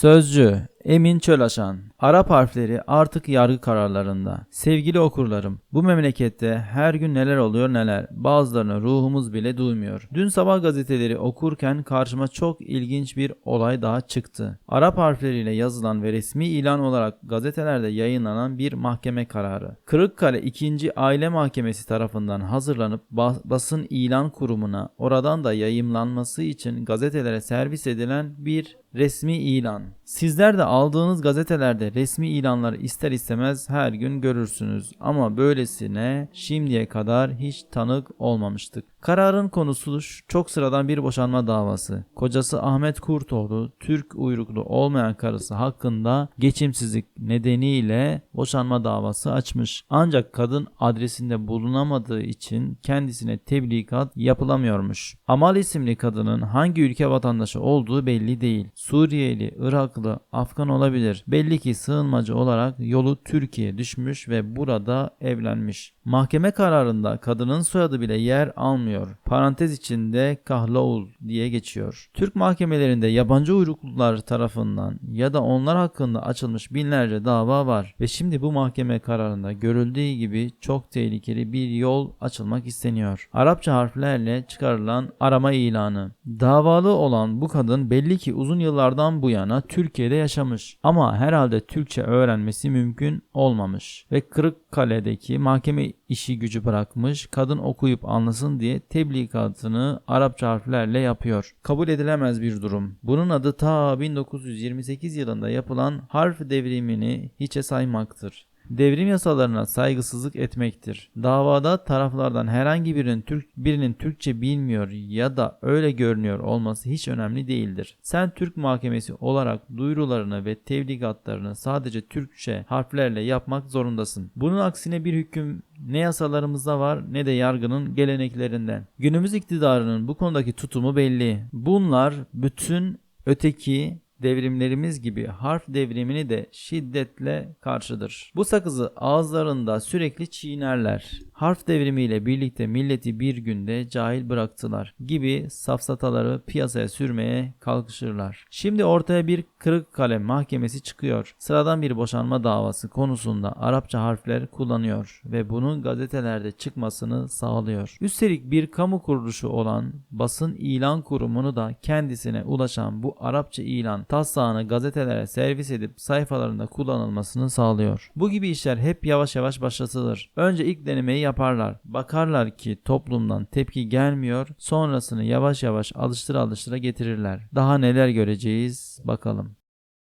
Sözcü Emin Çölaşan Arap harfleri artık yargı kararlarında. Sevgili okurlarım, bu memlekette her gün neler oluyor neler. Bazılarını ruhumuz bile duymuyor. Dün sabah gazeteleri okurken karşıma çok ilginç bir olay daha çıktı. Arap harfleriyle yazılan ve resmi ilan olarak gazetelerde yayınlanan bir mahkeme kararı. Kırıkkale 2. Aile Mahkemesi tarafından hazırlanıp bas- basın ilan kurumuna oradan da yayımlanması için gazetelere servis edilen bir resmi ilan. Sizler de aldığınız gazetelerde resmi ilanları ister istemez her gün görürsünüz ama böylesine şimdiye kadar hiç tanık olmamıştık. Kararın konusu çok sıradan bir boşanma davası. Kocası Ahmet Kurtoğlu, Türk uyruklu olmayan karısı hakkında geçimsizlik nedeniyle boşanma davası açmış. Ancak kadın adresinde bulunamadığı için kendisine tebligat yapılamıyormuş. Amal isimli kadının hangi ülke vatandaşı olduğu belli değil. Suriyeli, Iraklı, Afgan olabilir. Belli ki sığınmacı olarak yolu Türkiye'ye düşmüş ve burada evlenmiş. Mahkeme kararında kadının soyadı bile yer almıyor. Parantez içinde Kahlaoğul diye geçiyor. Türk mahkemelerinde yabancı uyruklular tarafından ya da onlar hakkında açılmış binlerce dava var ve şimdi bu mahkeme kararında görüldüğü gibi çok tehlikeli bir yol açılmak isteniyor. Arapça harflerle çıkarılan arama ilanı. Davalı olan bu kadın belli ki uzun yıllardan bu yana Türkiye'de yaşamış ama herhalde Türkçe öğrenmesi mümkün olmamış ve Kırıkkale'deki mahkeme işi gücü bırakmış, kadın okuyup anlasın diye tebligatını Arapça harflerle yapıyor. Kabul edilemez bir durum. Bunun adı ta 1928 yılında yapılan harf devrimini hiçe saymaktır devrim yasalarına saygısızlık etmektir. Davada taraflardan herhangi birinin Türk birinin Türkçe bilmiyor ya da öyle görünüyor olması hiç önemli değildir. Sen Türk mahkemesi olarak duyurularını ve tebligatlarını sadece Türkçe harflerle yapmak zorundasın. Bunun aksine bir hüküm ne yasalarımızda var ne de yargının geleneklerinden. Günümüz iktidarının bu konudaki tutumu belli. Bunlar bütün öteki devrimlerimiz gibi harf devrimini de şiddetle karşıdır. Bu sakızı ağızlarında sürekli çiğnerler. Harf devrimiyle birlikte milleti bir günde cahil bıraktılar gibi safsataları piyasaya sürmeye kalkışırlar. Şimdi ortaya bir Kırıkkale mahkemesi çıkıyor. Sıradan bir boşanma davası konusunda Arapça harfler kullanıyor ve bunun gazetelerde çıkmasını sağlıyor. Üstelik bir kamu kuruluşu olan basın ilan kurumunu da kendisine ulaşan bu Arapça ilan taslağını gazetelere servis edip sayfalarında kullanılmasını sağlıyor. Bu gibi işler hep yavaş yavaş başlatılır. Önce ilk denemeyi yaparlar. Bakarlar ki toplumdan tepki gelmiyor. Sonrasını yavaş yavaş alıştıra alıştıra getirirler. Daha neler göreceğiz bakalım.